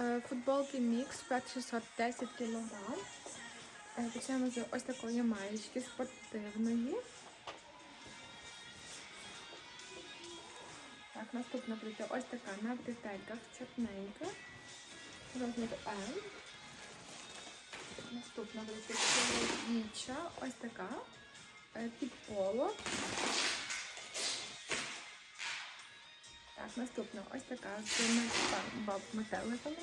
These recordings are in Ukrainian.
Е, Футболки мікс, перший сорт 10 кг. Почнемо з ось такої маєчки спортивної. Так, наступна буде ось така на бретельках чорненька. Розмір М. Наступна буде чоловіча, ось така. е, Під поло. Так, наступна ось така з мет- баб метеликами.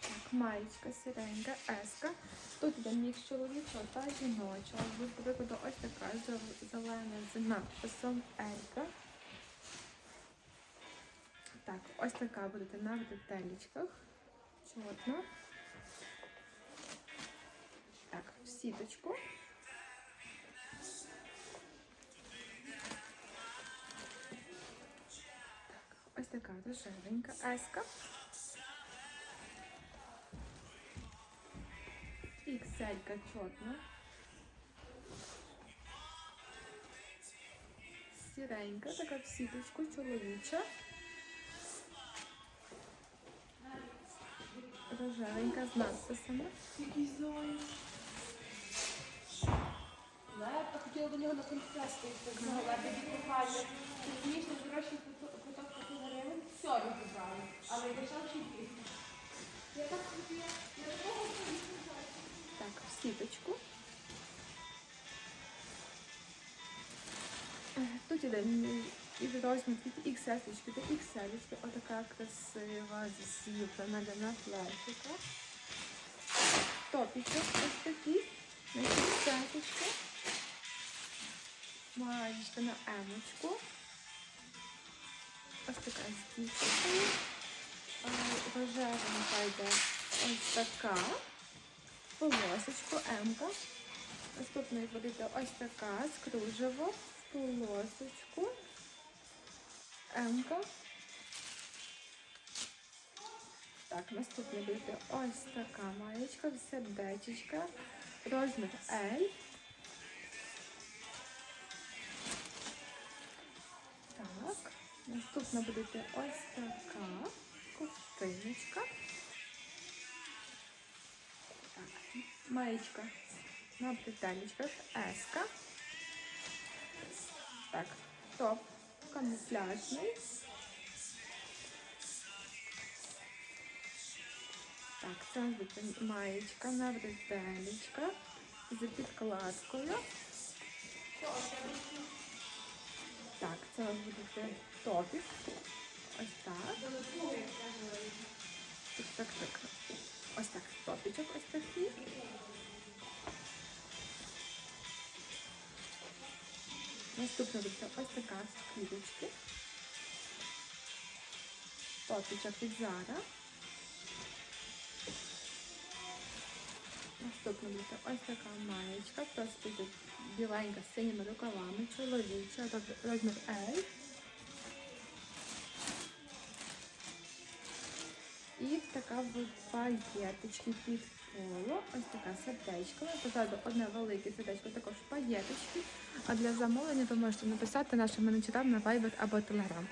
Так, маєчка сіренька, еска. Тут іде мікс чоловічого та жіночого. До прикладу, ось така зелена з надписом Елька. Так, ось така буде на бретелечках. Чорна. Так, в сіточку. Ось така рожевенька еска. Ікселька чорна. Сіренька, така в сіточку, чоловіча. Рожевенька з надписами. Який зоні. Я хотіла до нього на концерт загалати купальник. Розумієш, на дорожчий куток 5 гривень, все розібрали. Але дешевший пісня. Я так хотіла, я такого. Так, в сіточку. Е, Тут іде із розмір від XS до XL. Отака красива зіплена для плечика. Топічок ось такий. На сеточку. Маєчка на емочку. Ось така з дівчинкою. Рожевенька йде ось така полосочку М-ка. Наступної буде ось така з полосочку М-ка. Так, наступна буде ось така маєчка, сердечечка, розмір L. наступна буде ось така ковтиночка. Так, маєчка на бретелечках, еска. Так, топ камуфляжний. Так, це буде маєчка на бретелечках з підкладкою. Так, топік. Ось так. Так, так, так. Ось так, топічок ось такий. Наступна буде ось така з квіточки. Топічок від Зара. Наступна буде ось така маєчка, просто біленька з синіми рукавами, чоловіча, розмір L. І така паєточки під коло. Ось така сердечко. Позаду одне велике сердечко, також паєточки. А для замовлення ви можете написати нашим менеджерам на Viber або Telegram.